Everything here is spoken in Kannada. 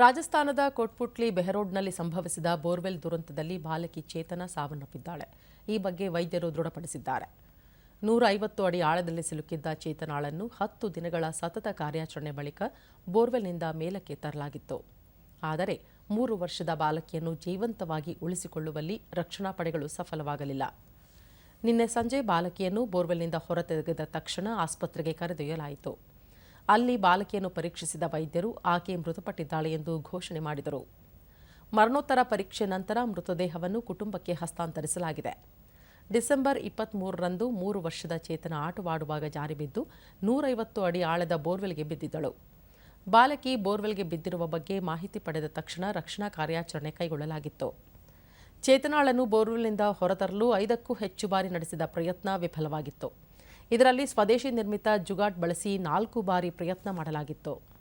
ರಾಜಸ್ಥಾನದ ಕೋಟ್ಪುಟ್ಲಿ ಬೆಹರೋಡ್ನಲ್ಲಿ ಸಂಭವಿಸಿದ ಬೋರ್ವೆಲ್ ದುರಂತದಲ್ಲಿ ಬಾಲಕಿ ಚೇತನ ಸಾವನ್ನಪ್ಪಿದ್ದಾಳೆ. ಈ ಬಗ್ಗೆ ವೈದ್ಯರು ದೃಢಪಡಿಸಿದ್ದಾರೆ. ನೂರ ಐವತ್ತು ಅಡಿ ಆಳದಲ್ಲಿ ಸಿಲುಕಿದ್ದ ಚೇತನಾಳನ್ನು ಹತ್ತು ದಿನಗಳ ಸತತ ಕಾರ್ಯಾಚರಣೆ ಬಳಿಕ ಬೋರ್ವೆಲ್ನಿಂದ ಮೇಲಕ್ಕೆ ತರಲಾಗಿತ್ತು. ಆದರೆ ಮೂರು ವರ್ಷದ ಬಾಲಕಿಯನ್ನು ಜೀವಂತವಾಗಿ ಉಳಿಸಿಕೊಳ್ಳುವಲ್ಲಿ ರಕ್ಷಣಾ ಪಡೆಗಳು ಸಫಲವಾಗಲಿಲ್ಲ. ನಿನ್ನೆ ಸಂಜೆ ಬಾಲಕಿಯನ್ನು ಬೋರ್ವೆಲ್ನಿಂದ ಹೊರತೆಗೆದ ತಕ್ಷಣ ಆಸ್ಪತ್ರೆಗೆ ಕರೆದೊಯ್ಯಲಾಯಿತು. ಅಲ್ಲಿ ಬಾಲಕಿಯನ್ನು ಪರೀಕ್ಷಿಸಿದ ವೈದ್ಯರು ಆಕೆ ಮೃತಪಟ್ಟಿದ್ದಾಳೆ ಎಂದು ಘೋಷಣೆ ಮಾಡಿದರು. ಮರಣೋತ್ತರ ಪರೀಕ್ಷೆ ನಂತರ ಮೃತದೇಹವನ್ನು ಕುಟುಂಬಕ್ಕೆ ಹಸ್ತಾಂತರಿಸಲಾಗಿದೆ. ಡಿಸೆಂಬರ್ ಇಪ್ಪತ್ತ್ಮೂರರಂದು ಮೂರು ವರ್ಷದ ಚೇತನ ಆಟವಾಡುವಾಗ ಜಾರಿ ಬಿದ್ದು ನೂರೈವತ್ತು ಅಡಿ ಆಳದ ಬೋರ್ವೆಲ್ಗೆ ಬಿದ್ದಿದ್ದಳು. ಬಾಲಕಿ ಬೋರ್ವೆಲ್ಗೆ ಬಿದ್ದಿರುವ ಬಗ್ಗೆ ಮಾಹಿತಿ ಪಡೆದ ತಕ್ಷಣ ರಕ್ಷಣಾ ಕಾರ್ಯಾಚರಣೆ ಕೈಗೊಳ್ಳಲಾಗಿತ್ತು. ಚೇತನಾಳನ್ನು ಬೋರ್ವೆಲ್ನಿಂದ ಹೊರತರಲು ಐದಕ್ಕೂ ಹೆಚ್ಚು ಬಾರಿ ನಡೆಸಿದ ಪ್ರಯತ್ನ ವಿಫಲವಾಗಿತ್ತು. ಇದರಲ್ಲಿ ಸ್ವದೇಶಿ ನಿರ್ಮಿತ ಜುಗಾಟ್ ಬಳಸಿ ನಾಲ್ಕು ಬಾರಿ ಪ್ರಯತ್ನ ಮಾಡಲಾಗಿತ್ತು.